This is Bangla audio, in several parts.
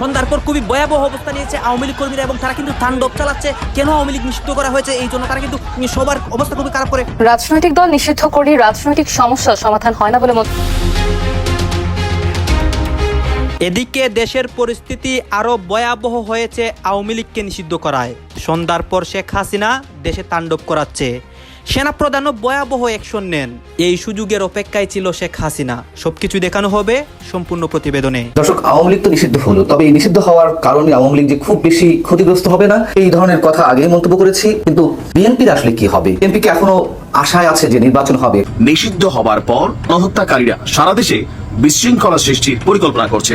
সন্ধ্যার পর খুবই ভয়াবহ অবস্থা নিয়েছে আওয়ামী লীগ কর্মীরা এবং তারা কিন্তু তাণ্ডব চালাচ্ছে। কেন আওয়ামী লীগ নিষিদ্ধ করা হয়েছে? এই জন্য তারা কিন্তু সবার অবস্থা খুবই খারাপ করে। রাজনৈতিক দল নিষিদ্ধ করে রাজনৈতিক সমস্যার সমাধান হয় না বলে মত এদিকে দেশের পরিস্থিতি আরও ভয়াবহ হয়েছে আওয়ামী লীগকে নিষিদ্ধ করায়। সন্ধ্যার পর শেখ হাসিনা দেশে তাণ্ডব করাচ্ছে। সেনাপ্রধানও ভয়াবহ অ্যাকশন নেন। এই সুযোগের অপেক্ষায় ছিল শেখ হাসিনা। সবকিছু দেখানো হবে সম্পূর্ণ প্রতিবেদনে। দর্শক আওয়ামী লীগ তো নিষিদ্ধ হলো তবে এই নিষিদ্ধ হওয়ার কারণে আওয়ামী লীগ যে খুব বেশি ক্ষতিগ্রস্ত হবে না এই ধরনের কথা আগেই মন্তব্য করেছি কিন্তু বিএনপির আসলে কি হবে? বিএনপি কি এখনও আশায় আছে যে নির্বাচন হবে। নিষিদ্ধ হবার পর গণহত্যাকারীরা সারা দেশে বিশৃঙ্খলা সৃষ্টির পরিকল্পনা করছে।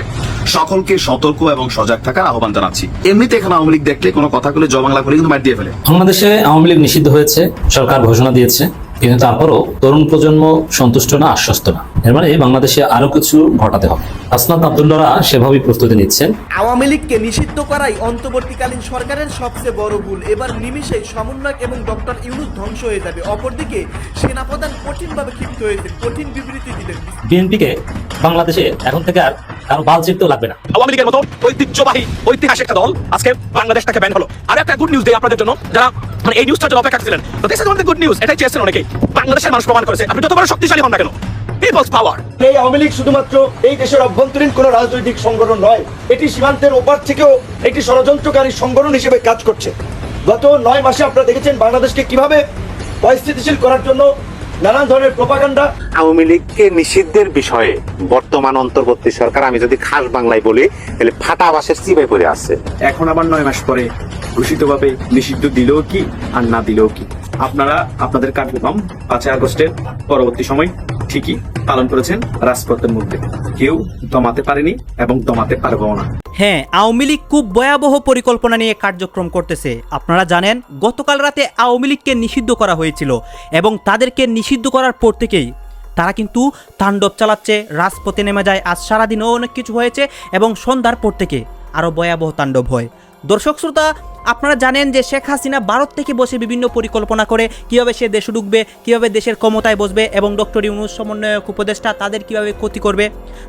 সকলকে সতর্ক এবং সজাগ থাকার আহ্বান জানাচ্ছি। এমনিতে এখানে আওয়ামী লীগ দেখলে কোনো কথা বলে জবাংলা করে কিন্তু মার দিয়ে ফেলে। বাংলাদেশে আওয়ামী লীগ নিষিদ্ধ হয়েছে, সরকার ঘোষণা দিয়েছে। কিন্তু তারপরও তরুণ প্রজন্ম সন্তুষ্ট না আশ্বস্ত না। এর মানে বাংলাদেশে আরও কিছু ঘটাতে হবে। আবদুল্লাহরা সেভাবেই প্রস্তুতি নিচ্ছেন। আওয়ামী লীগকে নিষিদ্ধ করাই অন্তর্বর্তীকালীন সরকারের সবচেয়ে বড় ভুল। এবার নিমিষেই সমন্বয়ক এবং ডক্টর ইউনুস ধ্বংস হয়ে যাবে। অপরদিকে সেনাপ্রধান কঠিনভাবে ক্ষিপ্ত হয়েছে কঠিন বিবৃতি দিলেন। বিএনপিকে বাংলাদেশে এখন থেকে আর কারও বাল চিরতেও লাগবে না। আওয়ামী লীগের মতো ঐতিহ্যবাহী ঐতিহাসিক একটা দল আজকে বাংলাদেশ থেকে ব্যান হলো। আর একটা গুড নিউজ দেয় আপনাদের জন্য। যারা মানে এই নিউজটার জন্য অপেক্ষা ছিলেন তো this is one good news এটাই চেয়েছেন অনেকেই। বাংলাদেশের মানুষ প্রমাণ করেছে। আপনি যত বড় শক্তিশালী হন না কেন পিপলস পাওয়ার এই আওয়ামী লীগ শুধুমাত্র এই দেশের অভ্যন্তরীণ কোন রাজনৈতিক সংগঠন নয় এটি সীমান্তের ওপার থেকেও একটি ষড়যন্ত্রকারী সংগঠন হিসেবে কাজ করছে। গত নয় মাসে আপনারা দেখেছেন বাংলাদেশকে কীভাবে পরিস্থিতিশীল করার জন্য নানান ধরনের প্রপাগান্ডা আওয়ামী লীগকে নিষিদ্ধের বিষয়ে বর্তমান অন্তর্বর্তী সরকার আমি যদি খাস বাংলায় বলি তাহলে ফাটা বাসের চিবাই পড়ে আছে। এখন আবার নয় মাস পরে ঘোষিতভাবে নিষিদ্ধ দিলেও কি আর না দিলেও কি? আপনারা আপনাদের কার্যক্রম পাঁচই আগস্টের পরবর্তী সময় ঠিকই পালন করেছেন রাজপথের মধ্যে। কেউ দমাতে পারেনি এবং দমাতে পারবেও না। হ্যাঁ আওয়ামী লীগ খুব ভয়াবহ পরিকল্পনা নিয়ে কার্যক্রম করতেছে। আপনারা জানেন গতকাল রাতে আওয়ামী লীগকে নিষিদ্ধ করা হয়েছিল এবং তাদেরকে নিষিদ্ধ করার পর থেকেই তারা কিন্তু তাণ্ডব চালাচ্ছে, রাজপথে নেমে যায়। আজ সারাদিনও অনেক কিছু হয়েছে এবং সন্ধ্যার পর থেকে আরও ভয়াবহ তাণ্ডব হয়। দর্শক, শ্রোতা আপনারা জানেন যে শেখ হাসিনা ভারত থেকে বসে বিভিন্ন পরিকল্পনা করে কীভাবে সে দেশে ঢুকবে, কীভাবে দেশের ক্ষমতায় বসবে এবং ডক্টর ইউনুস সমন্বয়ক উপদেষ্টা তাদের কীভাবে ক্ষতি করবে।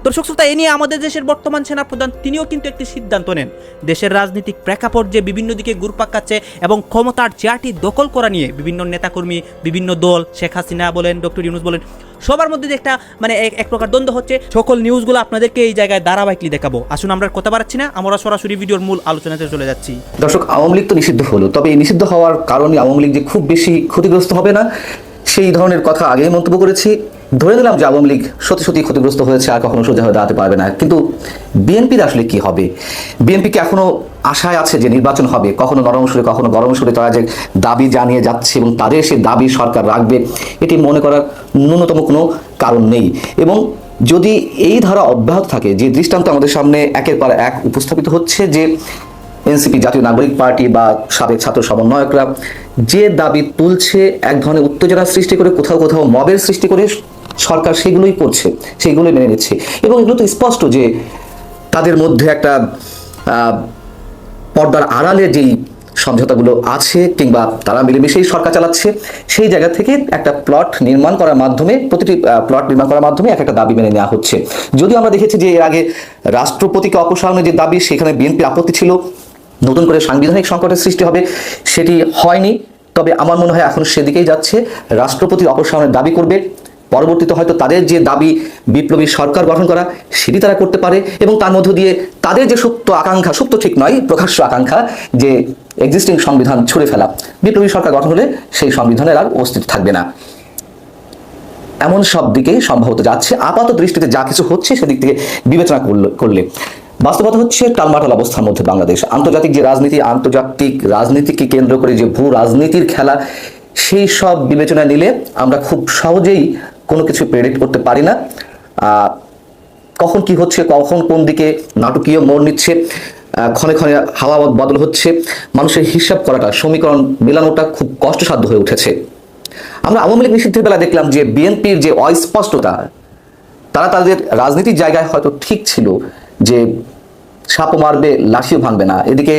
দর্শক শ্রোতা, এ নিয়ে আমাদের দেশের বর্তমান সেনাপ্রধান তিনিও কিন্তু একটি সিদ্ধান্ত নেন। দেশের রাজনৈতিক প্রেক্ষাপট যে বিভিন্ন দিকে ঘুরপাক্কাচ্ছে এবং ক্ষমতার চেয়ারটি দখল করা নিয়ে বিভিন্ন নেতাকর্মী, বিভিন্ন দল, শেখ হাসিনা বলেন, ডক্টর ইউনুস বলেন, সবার মধ্যে যে একটা মানে এক প্রকার দ্বন্দ্ব হচ্ছে। সকল নিউজগুলো আপনাদেরকে এই জায়গায় ধারাবাহিকলি দেখাবো। আসুন আমরা কথা বাড়াচ্ছি না, আমরা সরাসরি ভিডিওর মূল আলোচনাতে চলে যাচ্ছি। দর্শক আওয়ামী লীগ তো নিষিদ্ধ হলো। তবে এই নিষিদ্ধ হওয়ার কারণে আওয়ামী লীগ যে খুব বেশি ক্ষতিগ্রস্ত হবে না, সেই ধরনের কথা আগেই মন্তব্য করেছি। ধরে নিলাম যে আওয়ামী লীগ সত্যি সত্যি ক্ষতিগ্রস্ত হয়েছে, আর কখনো সোজা হয়ে দাঁড়াতে পারবে না। কিন্তু বিএনপির আসলে কি হবে? বিএনপি কি এখনও আশায় আছে যে নির্বাচন হবে? কখনো নরম সুরে, কখনো গরম সুরে তারা যে দাবি জানিয়ে যাচ্ছে এবং তাদের সেই দাবি সরকার রাখবে, এটি মনে করার ন্যূনতম কোনো কারণ নেই। এবং যদি এই ধারা অব্যাহত থাকে, যে দৃষ্টান্ত আমাদের সামনে একের পর এক উপস্থাপিত হচ্ছে যে এনসিপি জাতীয় নাগরিক পার্টি বা সাবেক ছাত্র সমন্বয়করা যে দাবি তুলছে, এক ধরনের উত্তেজনা সৃষ্টি করে, কোথাও কোথাও মবের সৃষ্টি করে সরকার সেগুলোই করছে, সেগুলোই মেনে নিচ্ছে। এবং এগুলো তো স্পষ্ট যে তাদের মধ্যে একটা পর্দার আড়ালে যেই সমঝোতাগুলো আছে কিংবা তারা মিলেমিশেই সরকার চালাচ্ছে, সেই জায়গা থেকে একটা প্লট নির্মাণ করার মাধ্যমে, প্রতিটি প্লট নির্মাণ করার মাধ্যমে এক একটা দাবি মেনে নেওয়া হচ্ছে। যদিও আমরা দেখেছি যে এর আগে রাষ্ট্রপতিকে অপসারণের যে দাবি, সেখানে বিএনপি আপত্তি ছিল নতুন করে সাংবিধানিক সংকটের সৃষ্টি হবে, সেটি হয়নি। তবে আমার মনে হয় এখন সেদিকেই যাচ্ছে। রাষ্ট্রপতির অপসারণের দাবি করবে। পরবর্তীতে হয়তো তাদের যে দাবি বিপ্লবী সরকার গঠন করা, সেটি তারা করতে পারে। এবং তার মধ্য দিয়ে তাদের যে সুপ্ত আকাঙ্ক্ষা, সুপ্ত ঠিক নয়, প্রকাশ্য আকাঙ্ক্ষা যে এক্সিস্টিং সংবিধান ছুড়ে ফেলা, বিপ্লবী সরকার গঠন হলে সেই সংবিধানের আর অস্তিত্ব থাকবে না। এমন সব দিকেই সম্ভবত যাচ্ছে। আপাত দৃষ্টিতে যা কিছু হচ্ছে সেদিক থেকে বিবেচনা করলে- করলে। বাস্তবতা হচ্ছে টালমাটাল অবস্থার মধ্যে বাংলাদেশ। আন্তর্জাতিক যে রাজনীতি, আন্তর্জাতিক রাজনীতিকে কেন্দ্র করে যে ভূ রাজনীতির খেলা, সেই সব বিবেচনা নিলে আমরা খুব সহজেই কোনো কিছু প্রেডিক্ট করতে পারি না। কখন কি হচ্ছে, কখন কোন দিকে নাটকীয় মোড় নিচ্ছে ক্ষণে ক্ষণে হাওয়া বদল হচ্ছে, মানুষের হিসাব করাটা, সমীকরণ মেলানোটা খুব কষ্টসাধ্য হয়ে উঠেছে। আমরা আওয়ামী লীগ নিষিদ্ধের বেলা দেখলাম যে বিএনপির যে অস্পষ্টতা, তারা তাদের রাজনীতির জায়গায় হয়তো ঠিক ছিল যে সাপও মারবে লাঠিও ভাঙবে না। এদিকে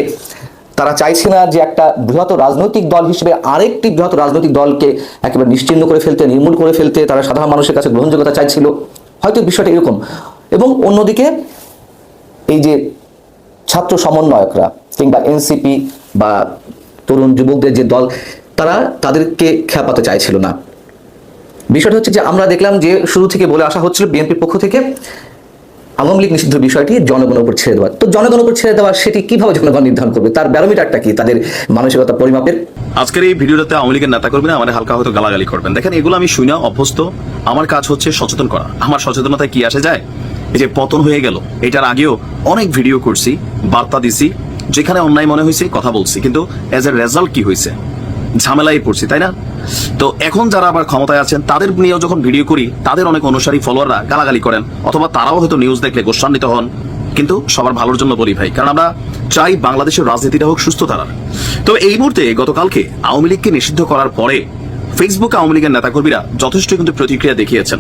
তারা চাইছে না যে একটা বৃহৎ রাজনৈতিক দল হিসেবে আরেকটি বৃহৎ রাজনৈতিক দলকে একেবারে নিশ্চিহ্ন করে ফেলতে, নির্মূল করে ফেলতে তারা সাধারণ মানুষের কাছে গ্রহণযোগ্যতা চাইছিল। হয়তো বিষয়টা এরকম। এবং অন্যদিকে এই যে ছাত্র সমন্বয়করা কিংবা এনসিপি বা তরুণ যুবকদের যে দল, তারা তাদেরকে খেপাতে চাইছিল না। বিষয়টা হচ্ছে যে আমরা দেখলাম যে শুরু থেকে বলে আসা হচ্ছিল বিএনপির পক্ষ থেকে আওয়ামী লীগ নিষিদ্ধ বিষয়টি জনগণের উপর ছেড়ে দেওয়া। তো জনগণের উপর ছেড়ে দেওয়া, সেটি কীভাবে জনগণ নির্ধারণ করবে? তার ব্যারোমিটারটা কি? তাদের মানসিকতা পরিমাপের? আজকের এই ভিডিওটাতে আওয়ামী লীগের নেতা করবেন আমাদের হালকা হয়তো গালাগালি করবেন। দেখেন, এগুলো আমি শুনে অভ্যস্ত। আমার কাজ হচ্ছে সচেতন করা। আমার সচেতনতায় কি আসে যায়? এই যে পতন হয়ে গেল, এটার আগেও অনেক ভিডিও করছি, বার্তা দিছি, যেখানে অন্যায় মনে হয়েছে, কথা বলছি। কিন্তু এজ এ রেজাল্ট কি হয়েছে? ঝামেলায় পড়ছি, তাই না? তো এখন যারা আবার ক্ষমতায় আছেন, তাদের নিয়েও যখন ভিডিও করি, তাদের অনেক অনুসারী ফলোয়াররা গালাগালি করেন, অথবা তারাও হয়তো নিউজ দেখলে গোস্বান্বিত হন। কিন্তু সবার ভালোর জন্য বলি ভাই, কারণ আমরা চাই বাংলাদেশের রাজনীতিটা হোক সুস্থ ধারার। তো এই মুহূর্তে গতকালকে আওয়ামী লীগকে নিষিদ্ধ করার পরে ফেসবুকে আওয়ামী লীগের নেতাকর্মীরা যথেষ্ট কিন্তু প্রতিক্রিয়া দেখিয়েছেন।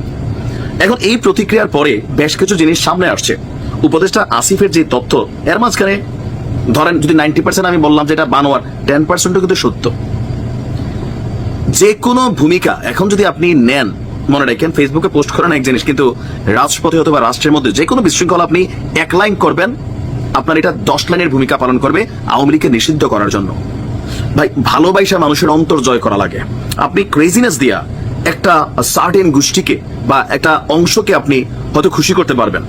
এখন এই প্রতিক্রিয়ার পরে বেশ কিছু জিনিস সামনে আসছে। উপদেষ্টা আসিফের যে তথ্য, এর মাঝখানে ধরেন যদি নাইনটি পার্সেন্ট আমি বললাম যে এটা বানোয়ার টেন পার্সেন্টও কিন্তু সত্য। যে কোনো ভূমিকা এখন যদি আপনি নেন, মনে রাখেন ফেসবুকে পোস্ট করেন এক জিনিস, কিন্তু রাজপথে অথবা রাষ্ট্রের মধ্যে যে কোনো বিশৃঙ্খলা আপনি এক লাইন করবেন, আপনার এটা দশ লাইনের ভূমিকা পালন করবে আওয়ামী লীগকে নিষিদ্ধ করার জন্য। ভাই, ভালোবাসা মানুষের অন্তর জয় করা লাগে। আপনি ক্রেজিনেস দিয়া একটা সার্টেন গোষ্ঠীকে বা একটা অংশকে আপনি হয়তো খুশি করতে পারবেন।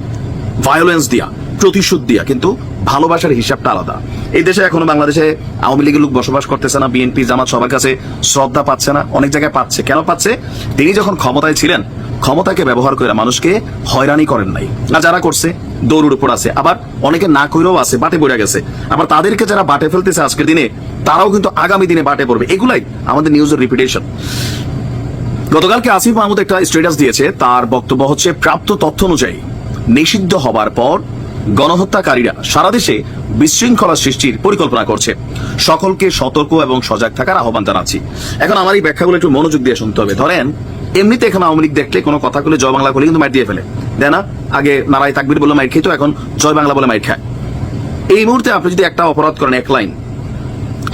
ভায়োলেন্স দিয়া। প্রতিশোধ দিয়া, কিন্তু ভালোবাসার হিসাবটা আলাদা। এই দেশে এখনও বাংলাদেশে আওয়ামী লীগের লোক বসবাস করতেছে না, বিএনপি, জামাত সবার কাছে শ্রদ্ধা পাচ্ছে না, অনেক জায়গায় পাচ্ছে। কেন পাচ্ছে? তিনি যখন ক্ষমতায় ছিলেন, ক্ষমতাকে ব্যবহার করে মানুষকে হয়রানি করেন নাই। না যারা করছে, দৌড়ের উপর আছে। আবার অনেকে না কইরেও আছে, বাটে পড়ে গেছে। আবার তাদেরকে যারা বাটে ফেলতেছে আজকের দিনে, তারাও কিন্তু আগামী দিনে বাটে পড়বে। এগুলাই আমাদের নিউজের রিপিটেশন গতকালকে আসিফ মাহমুদ একটা স্ট্যাটাস দিয়েছে। তার বক্তব্য হচ্ছে, প্রাপ্ত তথ্য অনুযায়ী, নিষিদ্ধ হবার পর গণহত্যাকারীরা সারা দেশে বিশৃঙ্খলা সৃষ্টির পরিকল্পনা করছে। সকলকে সতর্ক এবং সজাগ থাকার আহ্বান জানাচ্ছি। এখন আমার এই ব্যাখ্যাগুলো একটু মনোযোগ দিয়ে শুনতে হবে। ধরেন, এমনিতে এখন আওয়ামী লীগ দেখলে কোনো কথা বলে জয় বাংলা বলে কিন্তু মাইট দিয়ে ফেলে। দেয় না, আগে নারায় তাকবির বলে মাইর খেত এখন জয় বাংলা বলে মাইর খায়। এই মুহূর্তে আপনি যদি একটা অপরাধ করেন, এক লাইন,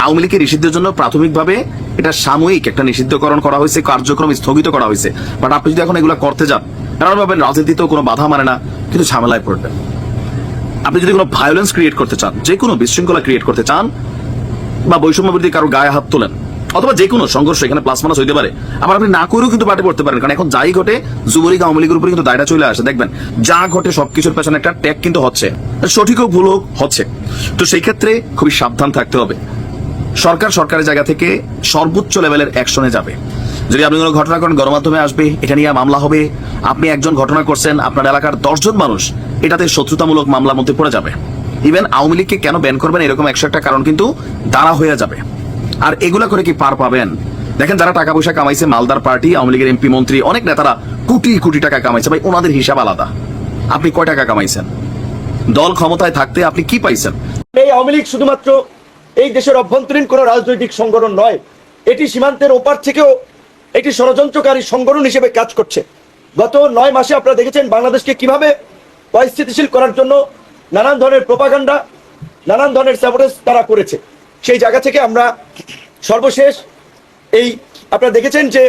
আওয়ামী লীগের নিষিদ্ধের জন্য প্রাথমিকভাবে এটা সাময়িক একটা নিষিদ্ধকরণ করা হয়েছে, কার্যক্রম স্থগিত করা হয়েছে। বাট আপনি যদি এখন এগুলো করতে যান, কারণ ভাবেন রাজনীতিতেও কোনো বাধা মানে না, কিন্তু ঝামেলায় পড়বেন। আপনি যদি কোনো ভায়োলেন্স ক্রিয়েট করতে চান যে কোনো বিশৃঙ্খলা ক্রিয়েট করতে চান, বা বৈষম্য বিরোধী কারও গায়ে হাত তোলেন, অথবা যে কোনো সংঘর্ষ এখানে প্লাস মাইনাস হইতে পারে, আবার আপনি না করেও কিন্তু পাটে পড়তে পারেন, কারণ এখন যাই ঘটে, যুবলীগ, আওয়ামী লীগের উপরে কিন্তু দায়টা চলে আসে। দেখবেন, যা ঘটে সবকিছুর পেছনে একটা ট্যাগ কিন্তু হচ্ছে। সঠিক হোক, ভুল হোক, হচ্ছে। তো সেই ক্ষেত্রে খুবই সাবধান থাকতে হবে। সরকার সরকারের জায়গা থেকে সর্বোচ্চ লেভেলের অ্যাকশনে যাবে। যদি আপনি কোনো ঘটনা করেন, গণমাধ্যমে আসবে, এটা নিয়ে মামলা হবে, আপনি একজন ঘটনা করছেন, আপনার এলাকার দশজন মানুষ, এটাতে শত্রুতামূলক মামলার মধ্যে পড়ে যাবে। ইভেন আওয়ামী লীগকে কেন ব্যান করবেন, এরকম একশো একটা কারণ কিন্তু দাঁড়া হয়ে যাবে। আর এগুলা করে কি পার পাবেন? দেখেন, যারা টাকা পয়সা কামাইছে, মালদার পার্টি, আওয়ামী লীগের এমপি, মন্ত্রী, অনেক নেতারা কোটি কোটি টাকা কামাইছে। ভাই, ওনাদের হিসাব আলাদা। আপনি কয় টাকা কামাইছেন? দল ক্ষমতায় থাকতে আপনি কি পাইছেন? এই আওয়ামী লীগ শুধুমাত্র এই দেশের অভ্যন্তরীণ কোনো রাজনৈতিক সংগঠন নয়। এটি সীমান্তের ওপার থেকেও একটি ষড়যন্ত্রকারী সংগঠন হিসেবে কাজ করছে। গত নয় মাসে আপনারা দেখেছেন বাংলাদেশকে কীভাবে পরিস্থিতিশীল করার জন্য নানান ধরনের প্রপাগান্ডা, নানান ধরনের স্যাবোটেজ তারা করেছে। সেই জায়গা থেকে আমরা সর্বশেষ এই আপনারা দেখেছেন যে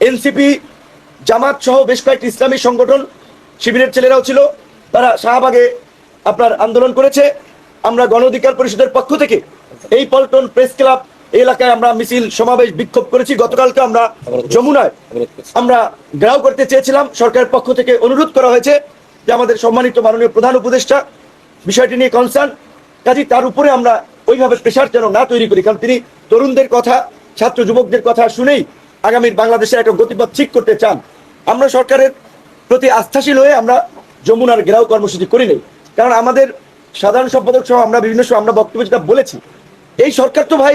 এনসিপি, জামাত সহ বেশ কয়েকটি ইসলামী সংগঠন, শিবিরের ছেলেরাও ছিল, তারা শাহবাগে আপনার আন্দোলন করেছে। আমরা গণ অধিকার পরিষদের পক্ষ থেকে এই পল্টন প্রেস ক্লাব এলাকায় আমরা মিছিল সমাবেশ বিক্ষোভ করেছি। গতকালকে আমরা যমুনায় আমরা গ্রাহ করতে চেয়েছিলাম। সরকারের পক্ষ থেকে অনুরোধ করা হয়েছে যে আমাদের সম্মানিত মাননীয় প্রধান উপদেষ্টা বিষয়টি নিয়ে কনসার্ন কাজী তার উপরে আমরা ওইভাবে প্রেশার যেন না তৈরি করি। কারণ তিনি তরুণদের কথা ছাত্র যুবকদের কথা শুনেই আগামীর বাংলাদেশের একটা গতিপথ ঠিক করতে চান। আমরা সরকারের প্রতি আস্থাশীল হয়ে আমরা যমুনার ঘেরাও কর্মসূচি করি নাই কারণ আমাদের সাধারণ সম্পাদক সহ আমরা বিভিন্ন সময় আমরা বক্তব্য যেটা বলেছি এই সরকার তো ভাই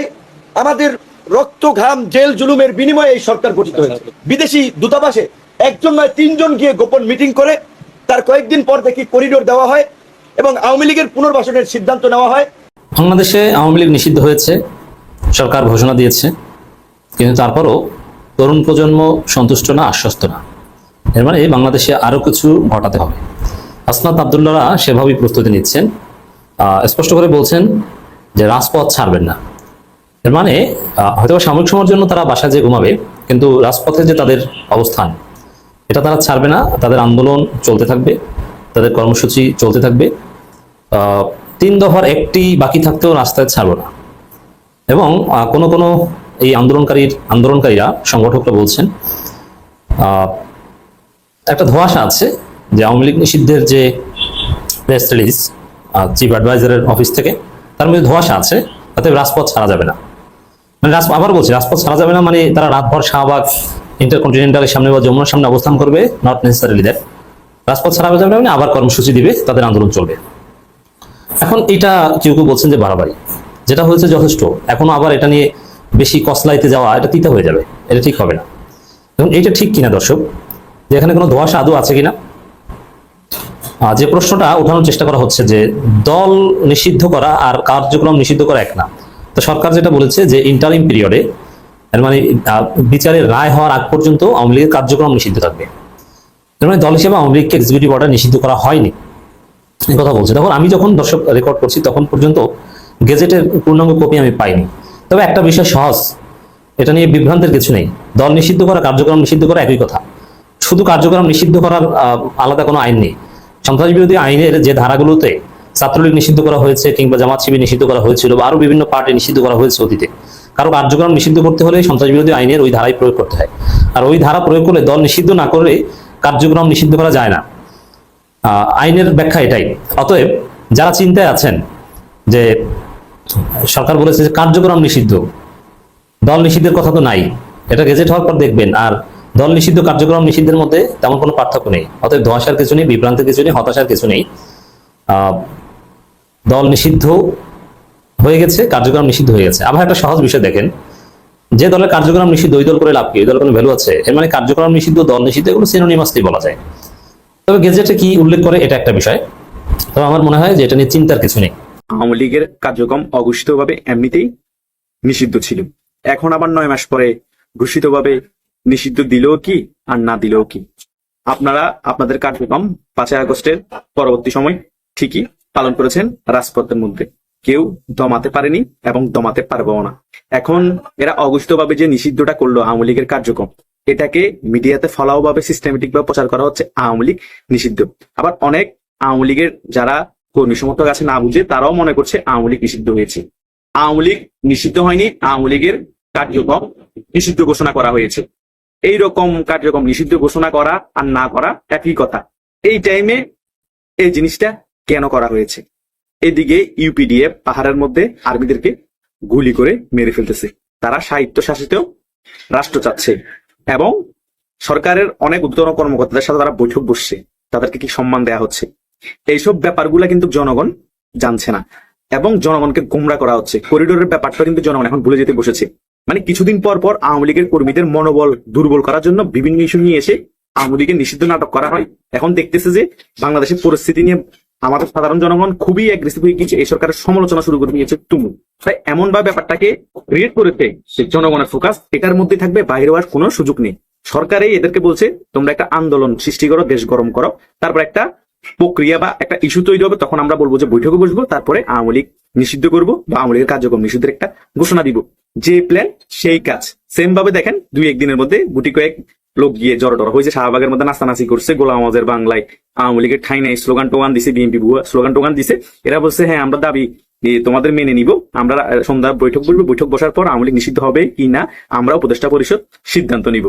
আমাদের রক্ত, ঘাম, জেল, জুলুমের বিনিময়ে এই সরকার গঠিত হয়েছে। বিদেশি দূতাবাসে একজন নয়, তিনজন গিয়ে গোপন মিটিং করে তার কয়েকদিন পর দেখি করিডোর দেওয়া হয় এবং আওয়ামী লীগের পুনর্বাসনের সিদ্ধান্ত নেওয়া হয়। বাংলাদেশে আওয়ামী লীগ নিষিদ্ধ হয়েছে, সরকার ঘোষণা দিয়েছে, কিন্তু তারপরও তরুণ প্রজন্ম সন্তুষ্ট না, আশ্বস্ত না। এর মানে বাংলাদেশে আরও কিছু ঘটাতে হবে। আসনাত আবদুল্লাহরা সেভাবেই প্রস্তুতি নিচ্ছেন। স্পষ্ট করে বলছেন যে রাজপথ ছাড়বেন না। এর মানে হয়তো সাময়িক সময়ের জন্য তারা বাসায় যে ঘুমাবে, কিন্তু রাজপথে যে তাদের অবস্থান, এটা তারা ছাড়বে না। তাদের আন্দোলন চলতে থাকবে, তাদের কর্মসূচি চলতে থাকবে। তিন দফার একটি বাকি থাকতেও রাস্তায় ছাড়বো না। এবং কোনো কোনো এই আন্দোলনকারীর, আন্দোলনকারীরা, সংগঠকরা বলছেন একটা ধোঁয়াশা আছে যে আওয়ামী লীগ নিষিদ্ধের যে প্রেস রিলিজ চিফ অ্যাডভাইজারের অফিস থেকে তার মধ্যে ধোঁয়াশা আছে, তাতে রাজপথ ছাড়া যাবে না। মানে রাজপথ আবার বলছি, রাজপথ ছাড়া যাবে না মানে তারা রাতভর শাহবাগ ইন্টারকন্টিনেন্টালের সামনে বা যমুনার সামনে অবস্থান করবে নট নেসেসারিলি দ্যাট রাজপথ ছাড়া যাবে না মানে আবার কর্মসূচি দিবে, তাদের আন্দোলন চলবে। এখন এটা কেউ কেউ বলছেন যে বাড়াবাড়ি, যেটা হয়েছে যথেষ্ট। এখনও আবার এটা নিয়ে বেশি কসলাইতে যাওয়া, এটা তিতা হয়ে যাবে, এটা ঠিক হবে না। এখন এইটা ঠিক কিনা দর্শক? যে এখানে কোনো ধোঁয়াশা আদৌ আছে কিনা? যে প্রশ্নটা উঠানোর চেষ্টা করা হচ্ছে যে দল নিষিদ্ধ করা আর কার্যক্রম নিষিদ্ধ করা এক না। তো সরকার যেটা বলেছে যে ইন্টারিম পিরিয়ডে মানে বিচারের রায় হওয়ার আগ পর্যন্ত আওয়ামী লীগের কার্যক্রম নিষিদ্ধ থাকবে। মানে দল হিসেবে আওয়ামী লীগকে এক্সিকিউটিভ অর্ডার নিষিদ্ধ করা হয়নি। এই কথা বলছে। তখন আমি যখন দর্শক রেকর্ড করছি, তখন পর্যন্ত গেজেটের পূর্ণাঙ্গ কপি আমি পাইনি। তবে একটা বিষয় সহজ, এটা নিয়ে বিভ্রান্তের কিছু নেই। দল নিষিদ্ধ করা, কার্যক্রম নিষিদ্ধ করা একই কথা। শুধু কার্যক্রম নিষিদ্ধ করার আলাদা কোনো আইন নেই। সন্ত্রাস বিরোধী আইনের যে ধারাগুলোতে ছাত্রলীগ নিষিদ্ধ করা হয়েছে কিংবা জামাত শিবির নিষিদ্ধ করা হয়েছিল বা আরও বিভিন্ন পার্টি নিষিদ্ধ করা হয়েছে অতীতে, কারও কার্যক্রম নিষিদ্ধ করতে হলে সন্ত্রাস বিরোধী আইনের ওই ধারাই প্রয়োগ করতে হয়। আর ওই ধারা প্রয়োগ করলে দল নিষিদ্ধ না করলে কার্যক্রম নিষিদ্ধ করা যায় না। আইনের ব্যাখ্যা এটাই। অতএব যারা চিন্তায় আছেন যে সরকার বলেছে যে কার্যক্রম নিষিদ্ধ, দল নিষিদ্ধের কথা তো নাই, এটা গেজেট হওয়ার পর দেখবেন। আর দল নিষিদ্ধ কার্যক্রম নিষিদ্ধের মধ্যে তেমন কোনো পার্থক্য নেই। অতএব ধোঁয়াশার কিছু নেই, বিভ্রান্তের কিছু নেই, হতাশার কিছু নেই। দল নিষিদ্ধ হয়ে গেছে, কার্যক্রম নিষিদ্ধ হয়ে গেছে। আবার একটা সহজ বিষয় দেখেন, যে দলের কার্যক্রম নিষিদ্ধ, ওই দল করে লাভ কি? ওই দলের কোনো ভ্যালু আছে? এর মানে কার্যক্রম নিষিদ্ধ, দল নিষিদ্ধ, এগুলো সিনোনিমাসলি বলা যায়। তবে গেজেটে কি উল্লেখ করে, এটা একটা বিষয়। তবে আমার মনে হয় যে এটা নিয়ে চিন্তার কিছু নেই। আওয়ামী লীগের কার্যক্রম অঘোষিতভাবে এমনিতেই নিষিদ্ধ ছিল। এখন আবার নয় মাস পরে ঘোষিতভাবে নিষিদ্ধ দিলেও কি আর না দিলেও কি? আপনারা আপনাদের কার্যক্রম পাঁচই আগস্টের পরবর্তী সময় ঠিকই পালন করেছেন রাজপথের মধ্যে। কেউ দমাতে পারেনি এবং দমাতে পারবেও না। এখন এরা অঘোষিতভাবে যে নিষিদ্ধটা করল আওয়ামী লীগের কার্যক্রম, এটাকে মিডিয়াতে ফলাও ভাবে সিস্টেমেটিক ভাবে প্রচার করা হচ্ছে আওয়ামী লীগ নিষিদ্ধ। আবার অনেক আওয়ামী লীগের যারা কর্মী সমর্থক আছে না বুঝে তারাও মনে করছে আওয়ামী লীগ নিষিদ্ধ হয়েছে। আওয়ামী লীগ নিষিদ্ধ হয়নি, আওয়ামী লীগের কার্যক্রম নিষিদ্ধ ঘোষণা করা হয়েছে। এই রকম কার্যক্রম নিষিদ্ধ ঘোষণা করা আর না করা একই কথা। এই টাইমে এই জিনিসটা কেন করা হয়েছে? এদিকে ইউপিডিএফ পাহাড়ের মধ্যে আর্মিদেরকে গুলি করে মেরে ফেলতেছে। তারা সাহিত্য শাসিত রাষ্ট্র চাচ্ছে এবং সরকারের অনেক উদ্যোতন কর্মকর্তাদের সাথে তারা বৈঠক বসছে। তাদেরকে কি সম্মান দেওয়া হচ্ছে? এইসব ব্যাপারগুলা কিন্তু জনগণ জানছে না এবং জনগণকে গোমরা করা হচ্ছে। করিডোরের ব্যাপারটা কিন্তু জনগণ এখন ভুলে যেতে বসেছে। মানে কিছুদিন পর পর আওয়ামী লীগের কর্মীদের মনোবল দুর্বল করার জন্য বিভিন্ন ইস্যু নিয়ে এসে আওয়ামী লীগের নিষিদ্ধ নাটক করা হয়। এখন দেখতেছে যে বাংলাদেশের পরিস্থিতি নিয়ে আমাদের সাধারণ জনগণ খুবই অ্যাগ্রেসিভ হয়ে গিয়েছে। এই সরকারের সমালোচনা শুরু করে দিয়েছে তুমু তাই এমন ভাবে ব্যাপারটাকে ক্রিয়েট করেছে যে জনগণের ফোকাস এটার মধ্যে থাকবে বাইরে হওয়ার কোনো সুযোগ নেই। সরকারে এদেরকে বলছে, তোমরা একটা আন্দোলন সৃষ্টি করো, দেশ গরম করো। তারপর একটা প্রক্রিয়া বা একটা ইস্যু তৈরি হবে, তখন আমরা বলব যে বৈঠকে বসবো, তারপরে আওয়ামী লীগ নিষিদ্ধ করব বা আওয়ামী লীগের কার্যক্রম নিষিদ্ধের একটা ঘোষণা দিব। যে প্ল্যান সেই কাজ। সেম ভাবে দেখেন, দুই একদিনের মধ্যে গুটি কয়েক লোক গিয়ে জড়ো টড়ো। হয়েছে শাহবাগের মধ্যে নাস্তানাসি করছে, গোলাম আওয়াজের বাংলায় আওয়ামী লীগের ঠাই নাই, স্লোগান টোগান দিছে, বিএনপি ভুয়া স্লোগান টোগান দিছে। এরা বলছে হ্যাঁ আমরা দাবি তোমাদের মেনে নিব। আমরা সন্ধ্যা বৈঠক বলব, বৈঠক বসার পর আওয়ামী লীগ নিষিদ্ধ হবে কি না, আমরা উপদেষ্টা পরিষদ সিদ্ধান্ত নিব।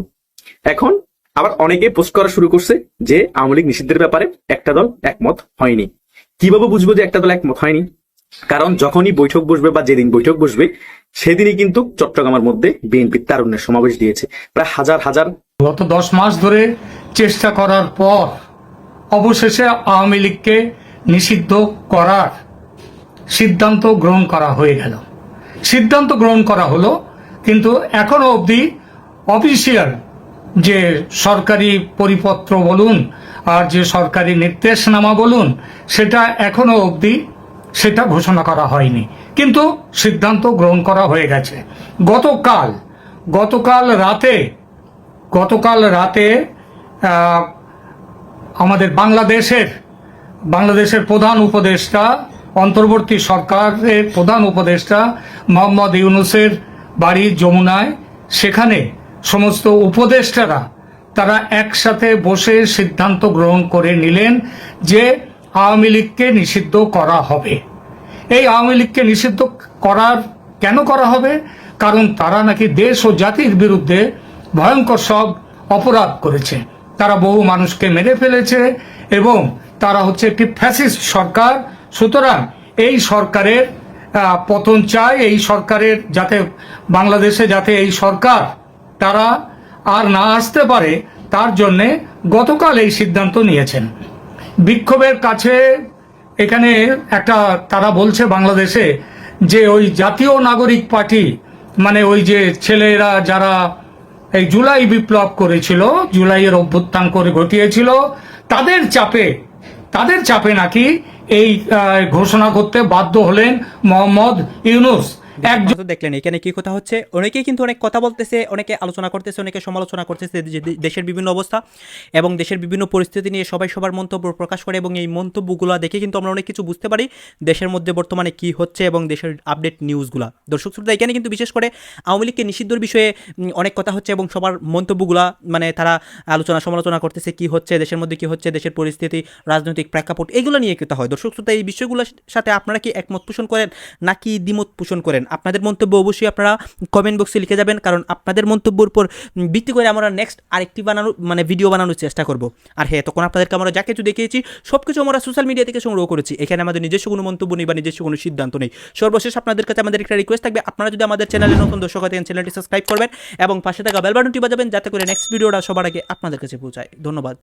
এখন আবার অনেকে পোস্ট করা শুরু করছে যে আওয়ামী লীগ নিষিদ্ধের ব্যাপারে একটা দল একমত হয়নি। কীভাবে বুঝব যে একটা দল একমত হয়নি? কারণ যখনই বৈঠক বসবে বা যেদিন বৈঠক বসবে, সেদিনই কিন্তু চট্টগ্রামের মধ্যে বিএনপির তারুণ্যের সমাবেশ দিয়েছে। প্রায় হাজার হাজার গত দশ মাস ধরে চেষ্টা করার পর অবশেষে আওয়ামী লীগকে নিষিদ্ধ করার সিদ্ধান্ত গ্রহণ করা হয়ে গেল। সিদ্ধান্ত গ্রহণ করা হলো, কিন্তু এখনও অবধি অফিসিয়াল যে সরকারি পরিপত্র বলুন আর যে সরকারি নির্দেশনামা বলুন, সেটা এখনও অবধি সেটা ঘোষণা করা হয়নি। কিন্তু সিদ্ধান্ত গ্রহণ করা হয়ে গেছে। গতকাল গতকাল রাতে গতকাল রাতে আমাদের বাংলাদেশের বাংলাদেশের প্রধান উপদেষ্টা, অন্তর্বর্তী সরকারের প্রধান উপদেষ্টা মোহাম্মদ ইউনুসের বাড়ি যমুনায়, সেখানে সমস্ত উপদেষ্টারা, তারা একসাথে বসে সিদ্ধান্ত গ্রহণ করে নিলেন যে আওয়ামী লীগকে নিষিদ্ধ করা হবে। এই আওয়ামী লীগকে নিষিদ্ধ করার কেন করা হবে? কারণ তারা নাকি দেশ ও জাতির বিরুদ্ধে ভয়ঙ্কর সব অপরাধ করেছে। তারা বহু মানুষকে মেরে ফেলেছে এবং তারা হচ্ছে একটি ফ্যাসিস্ট সরকার। সুতরাং এই সরকারের পতন চাই, এই সরকারের যাতে বাংলাদেশে যাতে এই সরকার তারা আর না আসতে পারে, তার জন্যে গতকাল এই সিদ্ধান্ত নিয়েছেন। বিক্ষোভের কাছে এখানে একটা তারা বলছে বাংলাদেশে যে ওই জাতীয় নাগরিক পার্টি মানে ওই যে ছেলেরা যারা এই জুলাই বিপ্লব করেছিল, জুলাইয়ের অভ্যুত্থান করে ঘটিয়েছিল, তাদের চাপে তাদের চাপে নাকি এই ঘোষণা করতে বাধ্য হলেন মোহাম্মদ ইউনুস। একজন দেখলেন এখানে কি কথা হচ্ছে? অনেকেই কিন্তু অনেক কথা বলতেছে অনেকে আলোচনা করতেছে অনেকে সমালোচনা করতেছে দেশের বিভিন্ন অবস্থা এবং দেশের বিভিন্ন পরিস্থিতি নিয়ে সবাই সবার মন্তব্য প্রকাশ করে এবং এই মন্তব্যগুলো দেখে কিন্তু আমরা অনেক কিছু বুঝতে পারি দেশের মধ্যে বর্তমানে কি হচ্ছে এবং দেশের আপডেট নিউজগুলো দর্শক শ্রোতা এখানে কিন্তু বিশেষ করে আওয়ামী লীগকে নিষিদ্ধর বিষয়ে অনেক কথা হচ্ছে এবং সবার মন্তব্যগুলা মানে তারা আলোচনা সমালোচনা করতেছে কি হচ্ছে দেশের মধ্যে কি হচ্ছে দেশের পরিস্থিতি রাজনৈতিক প্রেক্ষাপট এগুলো নিয়ে কথা হয়। দর্শক শ্রোতা এই বিষয়গুলোর সাথে আপনারা কি একমত পোষণ করেন নাকি দ্বিমত পোষণ করেন? আপনাদের মন্তব্য অবশ্যই আপনারা কমেন্ট বক্সে লিখে যাবেন, কারণ আপনাদের মন্তব্যের উপর ভিত্তি করে আমরা নেক্সট আরেকটি বানানো মানে ভিডিও বানানোর চেষ্টা করব। আর হ্যাঁ তখন আপনাদেরকে আমরা যা কিছু দেখিয়েছি সব কিছু আমরা সোশ্যাল মিডিয়া থেকে সংগ্রহ করেছি। এখানে আমাদের নিজস্ব কোনো মন্তব্য নেই বা নিজস্ব কোনো সিদ্ধান্ত নেই। সর্বশেষ আপনাদের কাছে আমাদের একটা রিকোয়েস্ট থাকবে, আপনারা যদি আমাদের চ্যানেলে নতুন দর্শক হয় চ্যানেলটি সাবস্ক্রাইব করবেন এবং পাশে থাকা বেল বাটনটি বাজাবেন, যাতে করে নেক্সট ভিডিওটা সবার আগে আপনাদের কাছে পৌঁছায়। ধন্যবাদ।